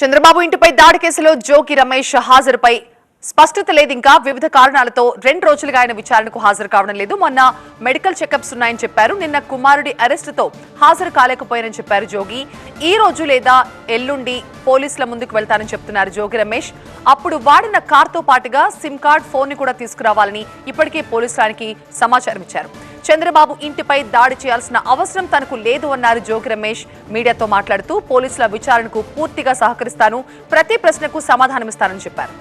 చంద్రబాబు ఇంటిపై దాడి కేసులో జోకి రమేష్ హాజరుపై స్పష్టత లేదు. ఇంకా వివిధ కారణాలతో రెండు రోజులుగా ఆయన విచారణకు హాజరు కావడం లేదు. మొన్న మెడికల్ చెకప్స్ ఉన్నాయని చెప్పారు. నిన్న కుమారుడి అరెస్టుతో హాజరు కాలేకపోయారని చెప్పారు జోగి. ఈ రోజు లేదా ఎల్లుండి పోలీసుల ముందుకు వెళ్తానని చెప్తున్నారు జోగి రమేష్. అప్పుడు వాడిన కార్తో పాటుగా సిమ్ కార్డ్ ఫోన్ని కూడా తీసుకురావాలని ఇప్పటికే పోలీసులానికి సమాచారం ఇచ్చారు. చంద్రబాబు ఇంటిపై దాడి చేయాల్సిన అవసరం తనకు లేదు అన్నారు జోగి రమేష్. మీడియాతో మాట్లాడుతూ పోలీసుల విచారణకు పూర్తిగా సహకరిస్తాను. ప్రతి ప్రశ్నకు సమాధానమిస్తానని చెప్పారు.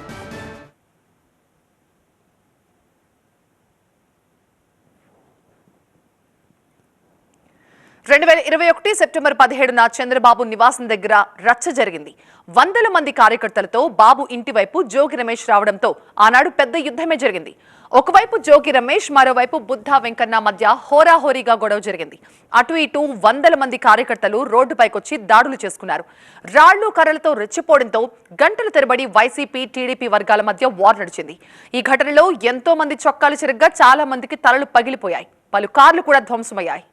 రెండు వేల ఇరవై ఒకటి సెప్టెంబర్ పదిహేడున చంద్రబాబు నివాసం దగ్గర రచ్చ జరిగింది. వందల మంది కార్యకర్తలతో బాబు ఇంటి వైపు జోగి రమేష్ రావడంతో ఆనాడు పెద్ద యుద్ధమే జరిగింది. ఒకవైపు జోగి రమేష్ మరోవైపు బుద్ధా వెంకన్న మధ్య హోరాహోరీగా గొడవ జరిగింది. అటు ఇటు వందల మంది కార్యకర్తలు రోడ్డుపైకొచ్చి దాడులు చేసుకున్నారు. రాళ్ళు కర్రలతో రెచ్చిపోవడంతో గంటలు తరబడి వైసీపీ టీడీపీ వర్గాల మధ్య వార్ నడిచింది. ఈ ఘటనలో ఎంతో మంది చొక్కాలు చెరగ్గా చాలా మందికి తలలు పగిలిపోయాయి. పలు కార్లు కూడా ధ్వంసమయ్యాయి.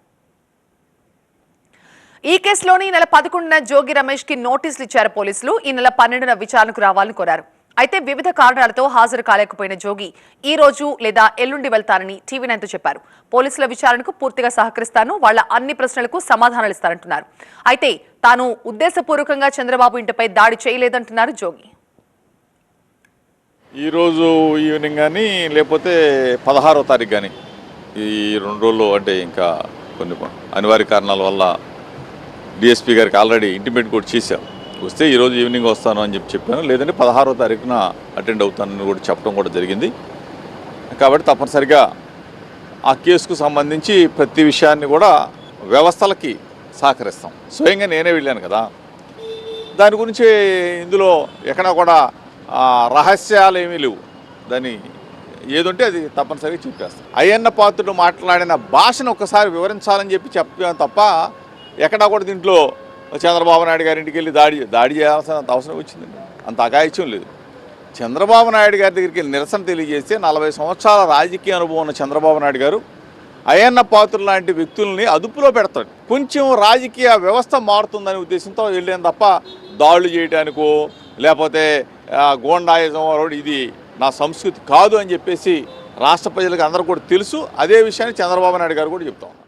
ఈ కేసులోని ఈ నెల పదకొండున జోగి రమేష్కి నోటీసులు ఇచ్చారు పోలీసులు. ఈ నెల పన్నెండున విచారణకు రావాలని కోరారు. అయితే వివిధ కారణాలతో హాజరు కాలేకపోయిన జోగి ఈ రోజు లేదా ఎల్లుండి వెళ్తానని టీవీ నైన్తో చెప్పారు. పోలీసుల విచారణకు పూర్తిగా సహకరిస్తాను. వాళ్ళ అన్ని ప్రశ్నలకు సమాధానాలు ఇస్తారంటున్నారు అయితే తాను ఉద్దేశపూర్వకంగా చంద్రబాబు ఇంటిపై దాడి చేయలేదంటున్నారు జోగి. ఈరోజు ఈవినింగ్ కానీ లేకపోతే పదహారో తారీఖు కానీ ఈ రెండు రోజులు అంటే ఇంకా కొన్ని అనివార్య కారణాల వల్ల డిఎస్పీ గారికి ఆల్రెడీ ఇంటిమేట్ కూడా చేశాం. వస్తే ఈరోజు ఈవినింగ్ వస్తాను అని చెప్పి చెప్పాను. లేదంటే పదహారో తారీఖున అటెండ్ అవుతానని కూడా చెప్పడం కూడా జరిగింది. కాబట్టి తప్పనిసరిగా ఆ కేసుకు సంబంధించి ప్రతి విషయాన్ని కూడా వ్యవస్థలకి సహకరిస్తాం. స్వయంగా నేనే వెళ్ళాను కదా. దాని గురించి ఇందులో ఎక్కడా కూడా రహస్యాలు ఏమీ లేవు. దాని ఏదుంటే అది తప్పనిసరిగా చెప్పేస్తాం. అయ్యన్న పాత్రుడు మాట్లాడిన భాషను ఒకసారి వివరించాలని చెప్పి చెప్పాం తప్ప ఎక్కడా కూడా దీంట్లో చంద్రబాబు నాయుడు గారి ఇంటికి వెళ్ళి దాడి దాడి చేయాల్సిన అవసరం వచ్చిందండి. అంత అగాయిత్యం లేదు. చంద్రబాబు నాయుడు గారి దగ్గరికి వెళ్ళి నిరసన తెలియజేస్తే నలభై సంవత్సరాల రాజకీయ అనుభవం ఉన్న చంద్రబాబు నాయుడు గారు అయన్న పాత్రులు లాంటి వ్యక్తుల్ని అదుపులో పెడతాడు. కొంచెం రాజకీయ వ్యవస్థ మారుతుందనే ఉద్దేశంతో వెళ్ళాను తప్ప దాడులు చేయడానికో లేకపోతే ఆ, ఇది నా సంస్కృతి కాదు అని చెప్పేసి రాష్ట్ర ప్రజలకు అందరూ కూడా తెలుసు. అదే విషయాన్ని చంద్రబాబు నాయుడు గారు కూడా చెప్తా